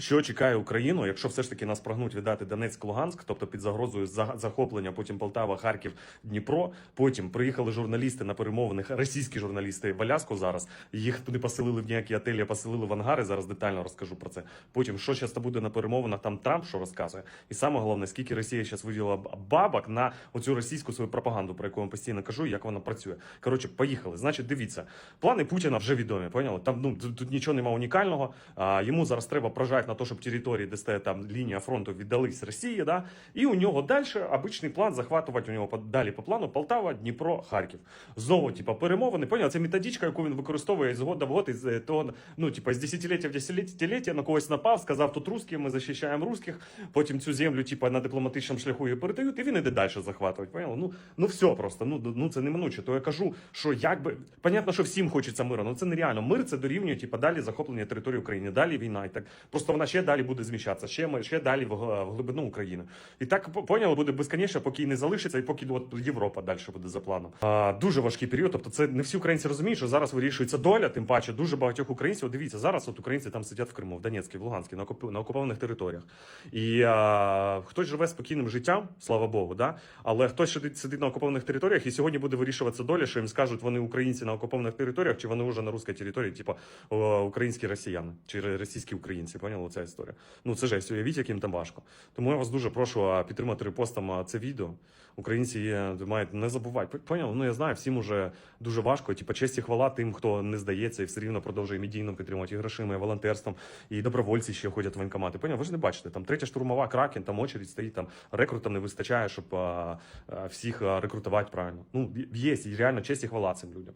Що чекає Україну, якщо все ж таки нас прагнуть віддати Донецьк, Луганськ, тобто під загрозою захоплення, потім Полтава, Харків, Дніпро. Потім приїхали журналісти на перемовини, російські журналісти в Аляску зараз. Їх туди поселили в ніякі отелі, поселили в ангари. Зараз детально розкажу про це. Потім що часто буде на перемовинах, там Трамп що розказує. І саме головне, скільки Росія зараз виділа бабок на оцю російську свою пропаганду, про яку я постійно кажу, як вона працює. Коротше, поїхали. Значить, дивіться, плани Путіна вже відомі. Поняли? Там ну тут нічого немає унікального. А, йому зараз треба прожати на те, щоб території, де стоїть там лінія фронту, віддались Росії. Да? І у нього далі обичний план захватувати у нього далі по плану Полтава, Дніпро, Харків. Знову, типа, перемовини. Поняли? Це методичка, яку він використовує з года в год, із е, того, ну, типа, з десятиліття в десятиліття на когось напав, сказав, тут русські, ми захищаємо русських. Потім цю землю, типа, на дипломатичному шляху її передають, і він іде далі захватувати. Поняли? Ну, ну все просто. Ну, ну це неминуче. То я кажу, що якби понятно, що всім хочеться миру, але це нереально. Мир це дорівнює, типа, далі захоплення території України, далі війна. І так просто вона ще далі буде зміщатися, ще ще далі в, в глибину України. І так по- поняли, буде безконечно, поки не залишиться, і поки от Європа далі буде за планом. А, дуже важкий період. Тобто, це не всі українці розуміють, що зараз вирішується доля. Тим паче, дуже багатьох українців. Дивіться, зараз от українці там сидять в Криму, в Донецькій, в Луганській, на, окуп- на окупованих територіях. І а, хтось живе спокійним життям, слава Богу, да? але хтось сидить, сидить на окупованих територіях, і сьогодні буде вирішуватися доля, що їм скажуть, вони українці на окупованих територіях, чи вони вже на русській території, типу українські росіяни, чи російські українці. Поняли оця історія? Ну це жесть, уявіть, яким там важко. Тому я вас дуже прошу підтримати репостом це відео. Українці мають не забувати. Поняли? Ну я знаю, всім уже дуже важко. Типа честь і хвала тим, хто не здається і все рівно продовжує медійно підтримувати і грошима, і волонтерством, і добровольці ще ходять в воєнкомати. Поняли? Ви ж не бачите, там третя штурмова кракен, там очередь стоїть, там рекрутам не вистачає, щоб а, а, всіх рекрутувати правильно. Ну є і реально честь і хвала цим людям.